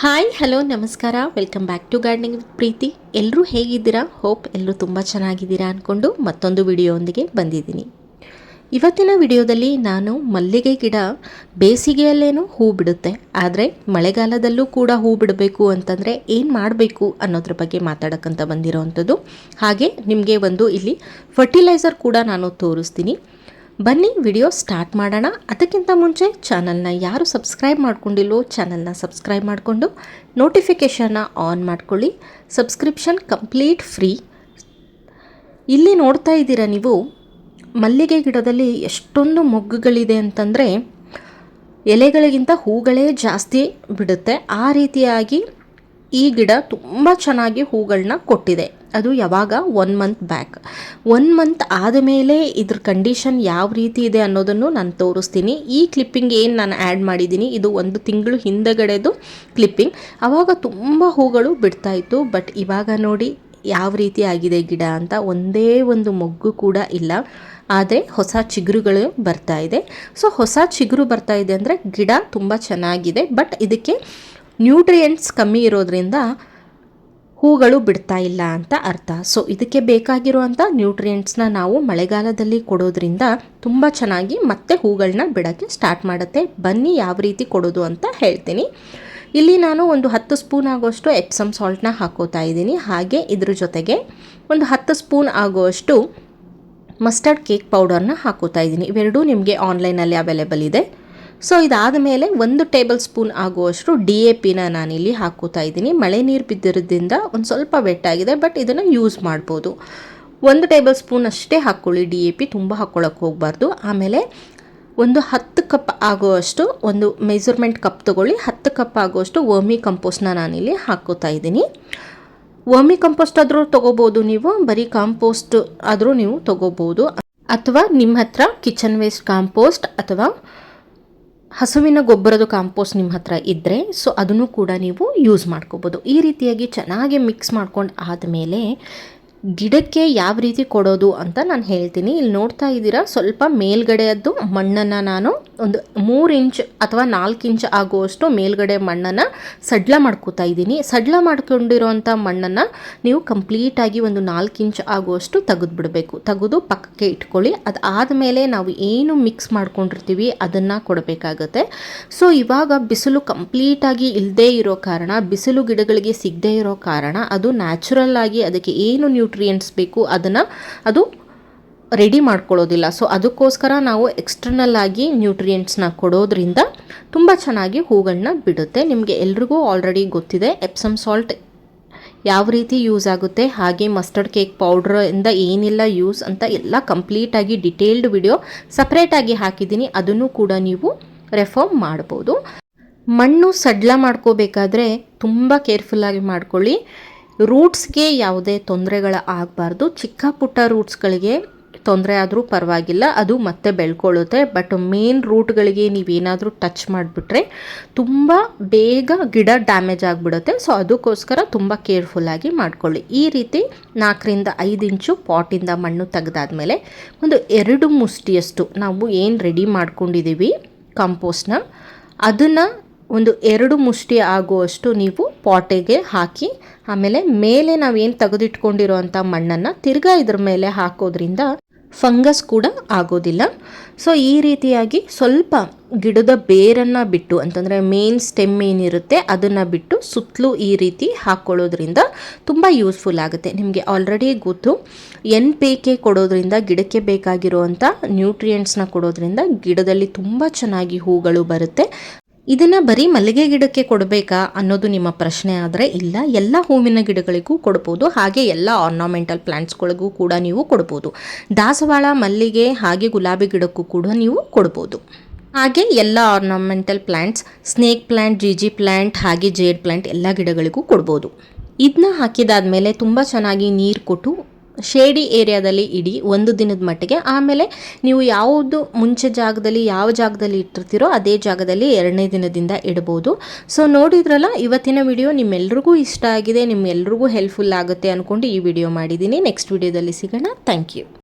Hi hello ನಮಸ್ಕಾರ. Welcome back to gardening with Preethi ಎಲ್ಲರೂ ಹೇಗಿದ್ದೀರಾ? ಹೋಪ್ ಎಲ್ಲರೂ ತುಂಬ ಚೆನ್ನಾಗಿದ್ದೀರಾ ಅಂದ್ಕೊಂಡು ಮತ್ತೊಂದು ವಿಡಿಯೋಂದಿಗೆ ಬಂದಿದ್ದೀನಿ. ಇವತ್ತಿನ ವಿಡಿಯೋದಲ್ಲಿ ನಾನು ಮಲ್ಲಿಗೆ ಗಿಡ ಬೇಸಿಗೆಯಲ್ಲೇನೂ ಹೂ ಬಿಡುತ್ತೆ. ಆದರೆ ಮಳೆಗಾಲದಲ್ಲೂ ಕೂಡ ಹೂ ಬಿಡಬೇಕು ಅಂತಂದರೆ ಏನು ಮಾಡಬೇಕು ಅನ್ನೋದ್ರ ಬಗ್ಗೆ ಮಾತಾಡೋಕ್ಕಂತ ಬಂದಿರೋವಂಥದ್ದು ಹಾಗೆ ನಿಮಗೆ ಒಂದು ಇಲ್ಲಿ ಫರ್ಟಿಲೈಸರ್ ಕೂಡ ನಾನು ತೋರಿಸ್ತೀನಿ. ಬನ್ನಿ, ವಿಡಿಯೋ ಸ್ಟಾರ್ಟ್ ಮಾಡೋಣ. ಅದಕ್ಕಿಂತ ಮುಂಚೆ ಚಾನಲ್ನ ಯಾರು ಸಬ್ಸ್ಕ್ರೈಬ್ ಮಾಡ್ಕೊಂಡಿಲ್ಲೋ, ಚಾನಲ್ನ ಸಬ್ಸ್ಕ್ರೈಬ್ ಮಾಡಿಕೊಂಡು ನೋಟಿಫಿಕೇಷನ್ನ ಆನ್ ಮಾಡ್ಕೊಳ್ಳಿ. Subscription complete free. ಇಲ್ಲಿ ನೋಡ್ತಾ ಇದ್ದೀರಾ ನೀವು, ಮಲ್ಲಿಗೆ ಗಿಡದಲ್ಲಿ ಎಷ್ಟೊಂದು ಮೊಗ್ಗುಗಳಿದೆ ಅಂತಂದರೆ, ಎಲೆಗಳಿಗಿಂತ ಹೂಗಳೇ ಜಾಸ್ತಿ ಬಿಡುತ್ತೆ. ಆ ರೀತಿಯಾಗಿ ಈ ಗಿಡ ತುಂಬ ಚೆನ್ನಾಗಿ ಹೂಗಳನ್ನ ಕೊಟ್ಟಿದೆ. ಅದು ಯಾವಾಗ? One month back one month ಆದಮೇಲೆ ಇದ್ರ ಕಂಡೀಷನ್ ಯಾವ ರೀತಿ ಇದೆ ಅನ್ನೋದನ್ನು ನಾನು ತೋರಿಸ್ತೀನಿ. ಈ ಕ್ಲಿಪ್ಪಿಂಗ್ ಏನು ನಾನು ಆ್ಯಡ್ ಮಾಡಿದ್ದೀನಿ, ಇದು ಒಂದು ತಿಂಗಳು ಹಿಂದಗಡೆದು ಕ್ಲಿಪ್ಪಿಂಗ್ ಆವಾಗ ತುಂಬ ಹೂಗಳು ಬಿಡ್ತಾಯಿತ್ತು ಬಟ್ ಇವಾಗ ನೋಡಿ ಯಾವ ರೀತಿ ಆಗಿದೆ ಗಿಡ ಅಂತ ಒಂದೇ ಒಂದು ಮೊಗ್ಗು ಕೂಡ ಇಲ್ಲ. ಆದರೆ ಹೊಸ ಚಿಗುರುಗಳು ಬರ್ತಾ ಇದೆ. ಸೊ ಹೊಸ ಚಿಗುರು ಬರ್ತಾ ಇದೆ ಅಂದರೆ ಗಿಡ ತುಂಬ ಚೆನ್ನಾಗಿದೆ ಬಟ್ ಇದಕ್ಕೆ ನ್ಯೂಟ್ರಿಯೆಂಟ್ಸ್ ಕಮ್ಮಿ ಇರೋದ್ರಿಂದ ಹೂಗಳು ಬಿಡ್ತಾ ಇಲ್ಲ ಅಂತ ಅರ್ಥ. ಸೊ ಇದಕ್ಕೆ ಬೇಕಾಗಿರುವಂಥ ನ್ಯೂಟ್ರಿಯೆಂಟ್ಸ್ನ ನಾವು ಮಳೆಗಾಲದಲ್ಲಿ ಕೊಡೋದ್ರಿಂದ ತುಂಬ ಚೆನ್ನಾಗಿ ಮತ್ತೆ ಹೂಗಳನ್ನ ಬಿಡೋಕ್ಕೆ ಸ್ಟಾರ್ಟ್ ಮಾಡುತ್ತೆ. ಬನ್ನಿ ಯಾವ ರೀತಿ ಕೊಡೋದು ಅಂತ ಹೇಳ್ತೀನಿ. ಇಲ್ಲಿ ನಾನು ಒಂದು ಹತ್ತು ಸ್ಪೂನ್ ಆಗೋಷ್ಟು ಎಪ್ಸಮ್ ಸಾಲ್ಟ್ನ ಹಾಕೋತಾ ಇದ್ದೀನಿ. ಹಾಗೆ ಇದ್ರ ಜೊತೆಗೆ ಒಂದು ಹತ್ತು ಸ್ಪೂನ್ ಆಗುವಷ್ಟು ಮಸ್ಟರ್ಡ್ ಕೇಕ್ ಪೌಡರ್ನ ಹಾಕೋತಾ ಇದ್ದೀನಿ. ಇವೆರಡೂ ನಿಮಗೆ ಆನ್ಲೈನಲ್ಲಿ ಅವೈಲೇಬಲ್ ಇದೆ. ಸೊ ಇದಾದ ಮೇಲೆ ಒಂದು ಟೇಬಲ್ ಸ್ಪೂನ್ ಆಗುವಷ್ಟು ಡಿ ಎ ಪಿನ ನಾನಿಲ್ಲಿ ಹಾಕೋತಾ ಇದ್ದೀನಿ. ಮಳೆ ನೀರು ಬಿದ್ದಿರೋದ್ರಿಂದ ಒಂದು ಸ್ವಲ್ಪ ವೆಟ್ಟಾಗಿದೆ ಬಟ್ ಇದನ್ನು ಯೂಸ್ ಮಾಡ್ಬೋದು. ಒಂದು ಟೇಬಲ್ ಸ್ಪೂನ್ ಅಷ್ಟೇ ಹಾಕ್ಕೊಳ್ಳಿ ಡಿ ಎ ಪಿ ತುಂಬ ಹಾಕ್ಕೊಳ್ಳೋಕೆ ಹೋಗಬಾರ್ದು. ಆಮೇಲೆ ಒಂದು ಹತ್ತು ಕಪ್ ಆಗುವಷ್ಟು ಒಂದು ಮೆಜರ್ಮೆಂಟ್ ಕಪ್ ತೊಗೊಳ್ಳಿ. ಹತ್ತು ಕಪ್ ಆಗುವಷ್ಟು ವರ್ಮಿ ಕಂಪೋಸ್ಟ್ನ ನಾನಿಲ್ಲಿ ಹಾಕೋತಾ ಇದ್ದೀನಿ. ವರ್ಮಿ ಕಂಪೋಸ್ಟ್ ಆದರೂ ತೊಗೋಬೋದು ನೀವು, ಬರೀ ಕಾಂಪೋಸ್ಟ್ ಆದರೂ ನೀವು ತೊಗೋಬೋದು. ಅಥವಾ ನಿಮ್ಮ ಹತ್ರ ಕಿಚನ್ ವೇಸ್ಟ್ ಕಾಂಪೋಸ್ಟ್ ಅಥವಾ ಹಸುವಿನ ಗೊಬ್ಬರದ ಕಾಂಪೋಸ್ಟ್ ನಿಮ್ಮ ಹತ್ರ ಇದ್ದರೆ ಸೊ ಅದನ್ನು ಕೂಡ ನೀವು ಯೂಸ್ ಮಾಡ್ಕೋಬೋದು. ಈ ರೀತಿಯಾಗಿ ಚೆನ್ನಾಗಿ ಮಿಕ್ಸ್ ಮಾಡ್ಕೊಂಡು ಆದಮೇಲೆ ಗಿಡಕ್ಕೆ ಯಾವ ರೀತಿ ಕೊಡೋದು ಅಂತ ನಾನು ಹೇಳ್ತೀನಿ. ಇಲ್ಲಿ ನೋಡ್ತಾ ಇದ್ದೀರಾ, ಸ್ವಲ್ಪ ಮೇಲ್ಗಡೆಯದ್ದು ಮಣ್ಣನ್ನು ನಾನು ಒಂದು ಮೂರು ಇಂಚ್ ಅಥವಾ ನಾಲ್ಕು ಇಂಚ್ ಆಗುವಷ್ಟು ಮೇಲ್ಗಡೆ ಮಣ್ಣನ್ನು ಸಡ್ಲ ಮಾಡ್ಕೋತಾ ಇದ್ದೀನಿ. ಸಡ್ಲ ಮಾಡ್ಕೊಂಡಿರೋವಂಥ ಮಣ್ಣನ್ನು ನೀವು ಕಂಪ್ಲೀಟಾಗಿ ಒಂದು ನಾಲ್ಕು ಇಂಚ್ ಆಗುವಷ್ಟು ತೆಗೆದು ಬಿಡಬೇಕು. ತೆಗೆದು ಪಕ್ಕಕ್ಕೆ ಇಟ್ಕೊಳ್ಳಿ. ಅದು ಆದಮೇಲೆ ನಾವು ಏನು ಮಿಕ್ಸ್ ಮಾಡ್ಕೊಂಡಿರ್ತೀವಿ ಅದನ್ನು ಕೊಡಬೇಕಾಗತ್ತೆ. ಸೊ ಇವಾಗ ಬಿಸಿಲು ಕಂಪ್ಲೀಟಾಗಿ ಇಲ್ಲದೇ ಇರೋ ಕಾರಣ, ಬಿಸಿಲು ಗಿಡಗಳಿಗೆ ಸಿಗದೇ ಇರೋ ಕಾರಣ, ಅದು ನ್ಯಾಚುರಲ್ ಆಗಿ ಅದಕ್ಕೆ ಏನು ನ್ಯೂಟ್ರಿಯೆಂಟ್ಸ್ ಬೇಕು ಅದನ್ನು ಅದು ರೆಡಿ ಮಾಡ್ಕೊಳ್ಳೋದಿಲ್ಲ. ಸೊ ಅದಕ್ಕೋಸ್ಕರ ನಾವು ಎಕ್ಸ್ಟರ್ನಲ್ ಆಗಿ ನ್ಯೂಟ್ರಿಯೆಂಟ್ಸ್ನ ಕೊಡೋದ್ರಿಂದ ತುಂಬ ಚೆನ್ನಾಗಿ ಹೂಗಳನ್ನ ಬಿಡುತ್ತೆ. ನಿಮಗೆ ಎಲ್ರಿಗೂ ಆಲ್ರೆಡಿ ಗೊತ್ತಿದೆ ಎಪ್ಸಮ್ ಸಾಲ್ಟ್ ಯಾವ ರೀತಿ ಯೂಸ್ ಆಗುತ್ತೆ, ಹಾಗೆ ಮಸ್ಟರ್ಡ್ ಕೇಕ್ ಪೌಡ್ರಿಂದ ಏನೆಲ್ಲ ಯೂಸ್ ಅಂತ ಎಲ್ಲ ಕಂಪ್ಲೀಟಾಗಿ ಡಿಟೇಲ್ಡ್ ವಿಡಿಯೋ ಸಪ್ರೇಟಾಗಿ ಹಾಕಿದ್ದೀನಿ. ಅದನ್ನು ಕೂಡ ನೀವು ರೆಫರ್ ಮಾಡ್ಬೋದು. ಮಣ್ಣು ಸಡ್ಲ ಮಾಡ್ಕೋಬೇಕಾದ್ರೆ ತುಂಬ ಕೇರ್ಫುಲ್ಲಾಗಿ ಮಾಡ್ಕೊಳ್ಳಿ. ರೂಟ್ಸ್ಗೆ ಯಾವುದೇ ತೊಂದರೆಗಳ ಆಗಬಾರ್ದು. ಚಿಕ್ಕ ಪುಟ್ಟ ರೂಟ್ಸ್ಗಳಿಗೆ ತೊಂದರೆ ಆದರೂ ಪರವಾಗಿಲ್ಲ, ಅದು ಮತ್ತೆ ಬೆಳ್ಕೊಳ್ಳುತ್ತೆ. ಬಟ್ ಮೇನ್ ರೂಟ್ಗಳಿಗೆ ನೀವೇನಾದರೂ ಟಚ್ ಮಾಡಿಬಿಟ್ರೆ ತುಂಬ ಬೇಗ ಗಿಡ ಡ್ಯಾಮೇಜ್ ಆಗಿಬಿಡುತ್ತೆ. ಸೊ ಅದಕ್ಕೋಸ್ಕರ ತುಂಬ ಕೇರ್ಫುಲ್ಲಾಗಿ ಮಾಡ್ಕೊಳ್ಳಿ. ಈ ರೀತಿ ನಾಲ್ಕರಿಂದ ಐದು ಇಂಚು ಪಾಟಿಂದ ಮಣ್ಣು ತೆಗೆದಾದ್ಮೇಲೆ ಒಂದು ಎರಡು ಮುಷ್ಟಿಯಷ್ಟು ನಾವು ಏನು ರೆಡಿ ಮಾಡ್ಕೊಂಡಿದ್ದೀವಿ ಕಂಪೋಸ್ಟ್ನ ಅದನ್ನು ಒಂದು ಎರಡು ಮುಷ್ಟಿ ಆಗುವಷ್ಟು ನೀವು ಪಾಟೆಗೆ ಹಾಕಿ, ಆಮೇಲೆ ಮೇಲೆ ನಾವೇನು ತೆಗೆದಿಟ್ಕೊಂಡಿರೋ ಅಂಥ ಮಣ್ಣನ್ನು ತಿರ್ಗಾ ಇದ್ರ ಮೇಲೆ ಹಾಕೋದ್ರಿಂದ ಫಂಗಸ್ ಕೂಡ ಆಗೋದಿಲ್ಲ. ಸೊ ಈ ರೀತಿಯಾಗಿ ಸ್ವಲ್ಪ ಗಿಡದ ಬೇರನ್ನು ಬಿಟ್ಟು, ಅಂತಂದರೆ ಮೇನ್ ಸ್ಟೆಮ್ ಏನಿರುತ್ತೆ ಅದನ್ನು ಬಿಟ್ಟು ಸುತ್ತಲೂ ಈ ರೀತಿ ಹಾಕ್ಕೊಳ್ಳೋದ್ರಿಂದ ತುಂಬ ಯೂಸ್ಫುಲ್ ಆಗುತ್ತೆ. ನಿಮಗೆ ಆಲ್ರೆಡಿ ಗೊತ್ತು, ಎನ್ ಪಿ ಕೆ ಕೊಡೋದ್ರಿಂದ ಗಿಡಕ್ಕೆ ಬೇಕಾಗಿರುವಂಥ ನ್ಯೂಟ್ರಿಯೆಂಟ್ಸ್ನ ಕೊಡೋದ್ರಿಂದ ಗಿಡದಲ್ಲಿ ತುಂಬ ಚೆನ್ನಾಗಿ ಹೂಗಳು ಬರುತ್ತೆ. ಇದನ್ನು ಬರೀ ಮಲ್ಲಿಗೆ ಗಿಡಕ್ಕೆ ಕೊಡಬೇಕಾ ಅನ್ನೋದು ನಿಮ್ಮ ಪ್ರಶ್ನೆ ಆದರೆ ಇಲ್ಲ. ಎಲ್ಲ ಹೂವಿನ ಗಿಡಗಳಿಗೂ ಕೊಡ್ಬೋದು. ಹಾಗೆ ಎಲ್ಲ ಆರ್ನಾಮೆಂಟಲ್ ಪ್ಲ್ಯಾಂಟ್ಸ್ಗಳಿಗೂ ಕೂಡ ನೀವು ಕೊಡ್ಬೋದು. ದಾಸವಾಳ, ಮಲ್ಲಿಗೆ, ಹಾಗೆ ಗುಲಾಬಿ ಗಿಡಕ್ಕೂ ಕೂಡ ನೀವು ಕೊಡ್ಬೋದು. ಹಾಗೆ ಎಲ್ಲ ಆರ್ನಾಮೆಂಟಲ್ ಪ್ಲ್ಯಾಂಟ್ಸ್ ಸ್ನೇಕ್ ಪ್ಲ್ಯಾಂಟ್ ಜಿಜಿ ಪ್ಲ್ಯಾಂಟ್ ಹಾಗೆ ಜೇಡ್ ಪ್ಲ್ಯಾಂಟ್ ಎಲ್ಲ ಗಿಡಗಳಿಗೂ ಕೊಡ್ಬೋದು. ಇದನ್ನ ಹಾಕಿದಾದ್ಮೇಲೆ ತುಂಬ ಚೆನ್ನಾಗಿ ನೀರು ಕೊಟ್ಟು ಶೇಡಿ ಏರಿಯಾದಲ್ಲಿ ಇಡಿ ಒಂದು ದಿನದ ಮಟ್ಟಿಗೆ. ಆಮೇಲೆ ನೀವು ಯಾವುದು ಮುಂಚೆ ಜಾಗದಲ್ಲಿ ಯಾವ ಜಾಗದಲ್ಲಿ ಇಟ್ಟಿರ್ತೀರೋ ಅದೇ ಜಾಗದಲ್ಲಿ ಎರಡನೇ ದಿನದಿಂದ ಇಡ್ಬೋದು ಸೊ ನೋಡಿದ್ರಲ್ಲ, ಇವತ್ತಿನ ವಿಡಿಯೋ ನಿಮ್ಮೆಲ್ರಿಗೂ ಇಷ್ಟ ಆಗಿದೆ, ನಿಮ್ಮೆಲ್ರಿಗೂ ಹೆಲ್ಪ್ಫುಲ್ ಆಗುತ್ತೆ ಅಂದ್ಕೊಂಡು ಈ ವಿಡಿಯೋ ಮಾಡಿದ್ದೀನಿ. ನೆಕ್ಸ್ಟ್ ವಿಡಿಯೋದಲ್ಲಿ ಸಿಗೋಣ. Thank you